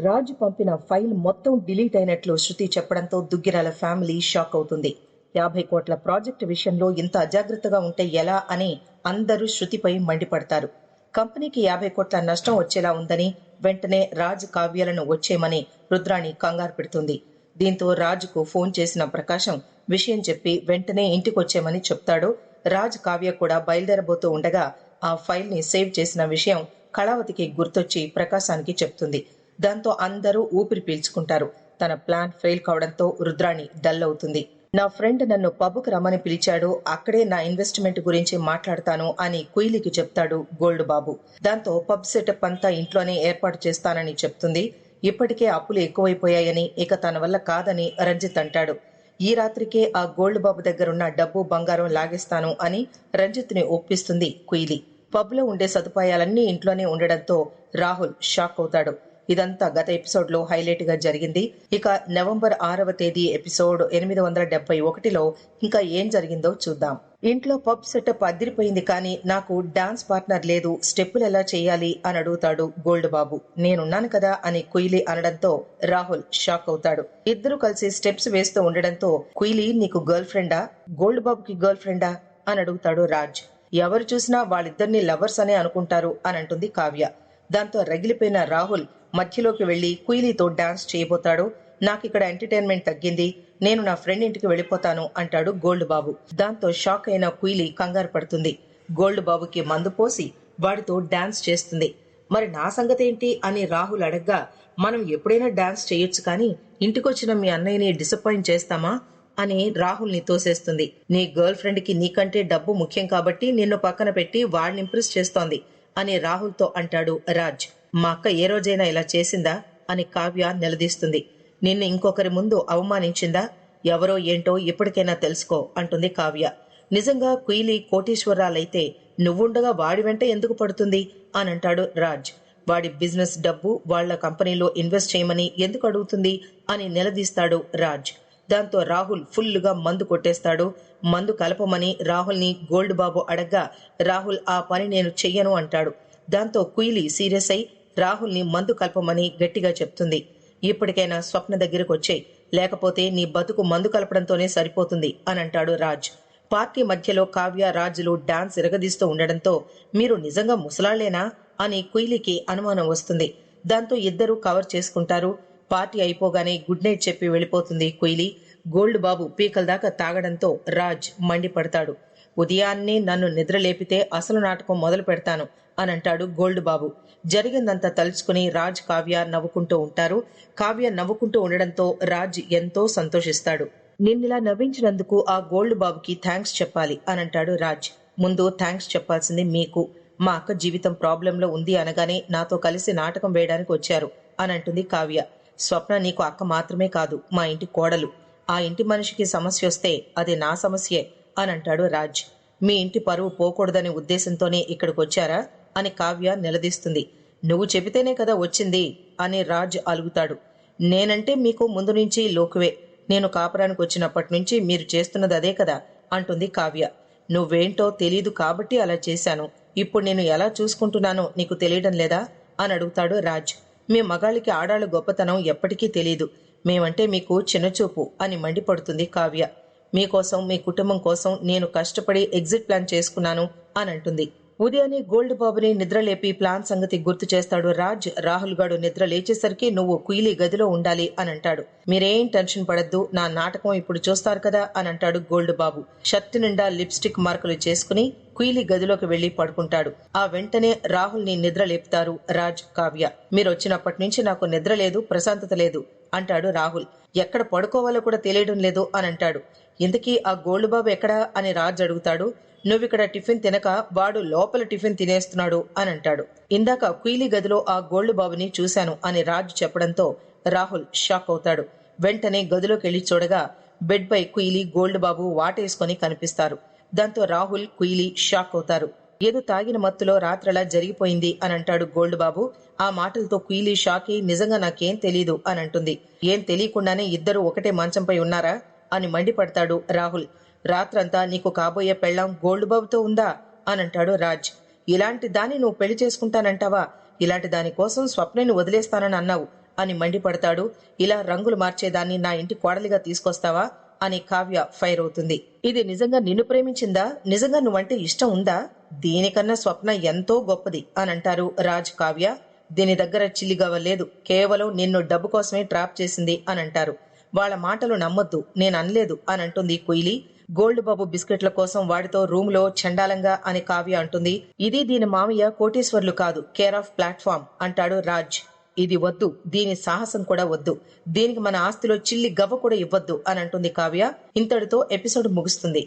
రాజు పంపిన ఫైల్ మొత్తం డిలీట్ అయినట్లు శృతి చెప్పడంతో దుగ్గిరాల ఫ్యామిలీ షాక్ అవుతుంది. యాభై కోట్ల ప్రాజెక్టు విషయంలో ఇంత అజాగ్రత్తగా ఉంటే ఎలా అని అందరూ శృతిపై మండిపడతారు. కంపెనీకి యాభై కోట్ల నష్టం వచ్చేలా ఉందని వెంటనే రాజు కావ్యాలను వచ్చేయమని రుద్రాణి కంగారు పెడుతుంది. దీంతో రాజుకు ఫోన్ చేసిన ప్రకాశం విషయం చెప్పి వెంటనే ఇంటికొచ్చేమని చెప్తాడు. రాజ్ కావ్య కూడా బయలుదేరబోతూ ఉండగా ఆ ఫైల్ని సేవ్ చేసిన విషయం కళావతికి గుర్తొచ్చి ప్రకాశానికి చెప్తుంది. దాంతో అందరూ ఊపిరి పీల్చుకుంటారు. తన ప్లాన్ ఫెయిల్ కావడంతో రుద్రాణి డల్ అవుతుంది నా ఫ్రెండ్ నన్ను పబ్కు రమ్మని పిలిచాడు. అక్కడే నా ఇన్వెస్ట్మెంట్ గురించి మాట్లాడతాను అని కుయిలికి చెప్తాడు గోల్డ్ బాబు దాంతో పబ్ సెటప్ అంతా ఇంట్లోనే ఏర్పాటు చేస్తానని చెప్తుంది. ఇప్పటికే అప్పులు ఎక్కువైపోయాయని ఇక తన వల్ల కాదని రంజిత్ అంటాడు. ఈ రాత్రికే ఆ గోల్డ్ బాబు దగ్గరున్న డబ్బు బంగారం లాగేస్తాను అని రంజిత్ని ఒప్పిస్తుంది కుయిలి పబ్లో ఉండే సదుపాయాలన్నీ ఇంట్లోనే ఉండడంతో రాహుల్ షాక్ అవుతాడు. ఇదంతా గత ఎపిసోడ్లో హైలైట్గా జరిగింది. ఇక నవంబర్ ఆరవ తేదీ ఎపిసోడ్ ఎనిమిది వందల డెబ్బై ఒకటిలో ఇంకా ఏం జరిగిందో చూద్దాం. ఇంట్లో పబ్ సెటప్ అదిరిపోయింది కానీ నాకు డాన్స్ పార్ట్నర్ లేదు స్టెప్పులు ఎలా చేయాలి అని అడుగుతాడు గోల్డ్ బాబు నేనున్నాను కదా అని కుయిలి అనడంతో రాహుల్ షాక్ అవుతాడు. ఇద్దరు కలిసి స్టెప్స్ వేస్తూ ఉండడంతో కుయిలి నీకు గర్ల్ ఫ్రెండా? గోల్డ్ బాబుకి గర్ల్ ఫ్రెండా? అని అడుగుతాడు రాజ్. ఎవరు చూసినా వాళ్ళిద్దరిని లవర్స్ అనే అనుకుంటారు అని అంటుంది కావ్య. దాంతో రగిలిపోయిన రాహుల్ మధ్యలోకి వెళ్ళి కుయిలీతో డాన్స్ చేయబోతాడు. నాకిక్కడ ఎంటర్టైన్మెంట్ తగ్గింది. నేను నా ఫ్రెండ్ ఇంటికి వెళ్ళిపోతాను అంటాడు గోల్డ్ బాబు దాంతో షాక్ అయిన కుయిలి కంగారు పడుతుంది. గోల్డ్ బాబుకి మందు పోసి వాడితో డాన్స్ చేస్తుంది. మరి నా సంగతి ఏంటి అని రాహుల్ అడగ్గా మనం ఎప్పుడైనా డాన్స్ చేయొచ్చు కానీ ఇంటికొచ్చిన మీ అన్నయ్యని డిసప్పాయింట్ చేస్తామా అని రాహుల్ని తోసేస్తుంది. నీ గర్ల్ ఫ్రెండ్కి నీకంటే డబ్బు ముఖ్యం కాబట్టి నిన్ను పక్కన పెట్టి వాడిని ఇంప్రెస్ చేస్తోంది అని రాహుల్తో అంటాడు రాజ్. మా అక్క ఏ రోజైనా ఇలా చేసిందా? అని కావ్య నిలదీస్తుంది. నిన్ను ఇంకొకరి ముందు అవమానించిందా? ఎవరో ఏంటో ఇప్పటికైనా తెలుసుకో అంటుంది కావ్య. నిజంగా కుయిలి కోటీశ్వరాలైతే నువ్వుండగా వాడి వెంట ఎందుకు పడుతుంది? అని అంటాడు రాజ్. వాడి బిజినెస్ డబ్బు వాళ్ళ కంపెనీలో ఇన్వెస్ట్ చేయమని ఎందుకు అడుగుతుంది? అని నిలదీస్తాడు రాజ్. దాంతో రాహుల్ ఫుల్లుగా మందు కొట్టేస్తాడు. మందు కలపమని రాహుల్ని గోల్డ్ బాబు అడగ్గా రాహుల్ ఆ పని నేను చెయ్యను అంటాడు. దాంతో కుయిలి సీరియస్ అయి రాహుల్ని మందు కలపమని గట్టిగా చెప్తుంది. ఇప్పటికైనా స్వప్న దగ్గరకు వచ్చేయ్ లేకపోతే నీ బతుకు మందు కలపడంతోనే సరిపోతుంది అని అంటాడు రాజ్. పార్టీ మధ్యలో కావ్య రాజులు డాన్స్ ఇరగదీస్తూ ఉండడంతో మీరు నిజంగా ముసలాళ్ళేనా అని కుయిలికి అనుమానం వస్తుంది. దాంతో ఇద్దరూ కవర్ చేసుకుంటారు. పార్టీ అయిపోగానే గుడ్ నైట్ చెప్పి వెళ్ళిపోతుంది కుయిలి గోల్డ్ బాబు పీకల దాకా తాగడంతో రాజ్ మండిపడతాడు. ఉదయాన్నే నన్ను నిద్రలేపితే అసలు నాటకం మొదలు పెడతాను. అని అంటాడు గోల్డ్ బాబు జరిగిందంతా తలుచుకుని రాజ్ కావ్య నవ్వుకుంటూ ఉంటారు. కావ్య నవ్వుకుంటూ ఉండడంతో రాజ్ ఎంతో సంతోషిస్తాడు. నిన్నిలా నవ్వించినందుకు ఆ గోల్డ్ బాబుకి థ్యాంక్స్ చెప్పాలి అని అంటాడు రాజ్. ముందు థ్యాంక్స్ చెప్పాల్సింది మీకు. మా అక్క జీవితం ప్రాబ్లంలో ఉంది అనగానే నాతో కలిసి నాటకం వేయడానికి వచ్చారు అని అంటుంది కావ్య. స్వప్న నీకు అక్క మాత్రమే కాదు మా ఇంటి కోడలు. ఆ ఇంటి మనిషికి సమస్య వస్తే అది నా సమస్యే అని అంటాడు రాజ్. మీ ఇంటి పరువు పోకూడదనే ఉద్దేశంతోనే ఇక్కడికి వచ్చారా అని కావ్య నిలదీస్తుంది. నువ్వు చెబితేనే కదా వచ్చింది అని రాజ్ అలుగుతాడు. నేనంటే మీకు ముందు నుంచి లోకువే. నేను కాపురానికి వచ్చినప్పటి నుంచి మీరు చేస్తున్నది అదే కదా అంటుంది కావ్య. నువ్వేంటో తెలీదు కాబట్టి అలా చేశాను. ఇప్పుడు నేను ఎలా చూసుకుంటున్నానో నీకు తెలియడం లేదా? అని అడుగుతాడు రాజ్. మీ మగాళ్ళకి ఆడాళ్ళ గొప్పతనం ఎప్పటికీ తెలీదు. మేమంటే మీకు చిన్నచూపు అని మండిపడుతుంది కావ్య. మీకోసం మీ కుటుంబం కోసం నేను కష్టపడి ఎగ్జిట్ ప్లాన్ చేసుకున్నాను అని అంటుంది. ఉదయాన్నే గోల్డ్ బాబుని నిద్రలేపి ప్లాన్ సంగతి గుర్తు చేస్తాడు రాజ్. రాహుల్ గాడు నిద్ర లేచేసరికి నువ్వు కుయిలీ గదిలో ఉండాలి అని అంటాడు మీరేం టెన్షన్ పడద్దు నా నాటకం ఇప్పుడు చూస్తారు కదా అని అంటాడు గోల్డ్ బాబు. షర్ట్ నిండా లిప్స్టిక్ మార్కులు చేసుకుని కుయిలి గదిలోకి వెళ్ళి పడుకుంటాడు. ఆ వెంటనే రాహుల్ని నిద్ర లేపుతారు రాజ్ కావ్య. మీరు వచ్చినప్పటి నుంచి నాకు నిద్ర లేదు ప్రశాంతత లేదు అంటాడు రాహుల్. ఎక్కడ పడుకోవాలో కూడా తెలియడం లేదు అని అంటాడు ఇంతకీ ఆ గోల్డ్ బాబు ఎక్కడా అని రాజ్ అడుగుతాడు. నువ్విక్కడ టిఫిన్ తినక వాడు లోపల టిఫిన్ తినేస్తున్నాడు అని అంటాడు ఇందాక కుయిలి గదిలో ఆ గోల్డ్ బాబుని చూశాను అని రాజు చెప్పడంతో రాహుల్ షాక్ అవుతాడు. వెంటనే గదిలోకి వెళ్ళి చూడగా బెడ్ పై కుయిలి గోల్డ్ బాబు వాటేసుకొని కనిపిస్తారు. దాంతో రాహుల్ కుయిలి షాక్ అవుతారు. ఏదో తాగిన మత్తులో రాత్రలా జరిగిపోయింది అని అంటాడు గోల్డ్ బాబు. ఆ మాటలతో కుయిలి షాక్ అయి నిజంగా నాకేం తెలీదు అని అంటుంది ఏం తెలియకుండానే ఇద్దరు ఒకటే మంచంపై ఉన్నారా అని మండిపడతాడు రాహుల్. రాత్రంతా నీకు కాబోయే పెళ్ళాం గోల్డ్ బాబుతో ఉందా? అని అంటాడు రాజ్. ఇలాంటి దాన్ని నువ్వు పెళ్ళి చేసుకుంటానంటావా? ఇలాంటి దాని కోసం స్వప్నని వదిలేస్తానని అన్నావు అని మండిపడతాడు. ఇలా రంగులు మార్చేదాన్ని నా ఇంటి కోడలిగా తీసుకొస్తావా? అని కావ్య ఫైర్ అవుతుంది. ఇది నిజంగా నిన్ను ప్రేమించిందా? నిజంగా నువ్వంటే ఇష్టం ఉందా? దీనికన్నా స్వప్న ఎంతో గొప్పది అని అంటారు రాజ్ కావ్య. దీని దగ్గర చిల్లిగవ లేదు. కేవలం నిన్ను డబ్బు కోసమే ట్రాప్ చేసింది అని అంటారు వాళ్ళ మాటలు నమ్మొద్దు. నేను అనలేదు అని అంటుంది కుయిలి. గోల్డ్ బాబు బిస్కెట్ల కోసం వాడితో రూమ్లో చండాలంగా అని కావ్య అంటుంది. ఇది దీని మామయ్య కోటేశ్వర్లు కాదు కేర్ ఆఫ్ ప్లాట్ఫామ్ అంటాడు రాజ్. ఇది వద్దు దీని సాహసం కూడా వద్దు. దీనికి మన ఆస్తిలో చిల్లి గవ్వ కూడా ఇవ్వద్దు అని అంటుంది కావ్య. ఇంతటితో ఎపిసోడ్ ముగుస్తుంది.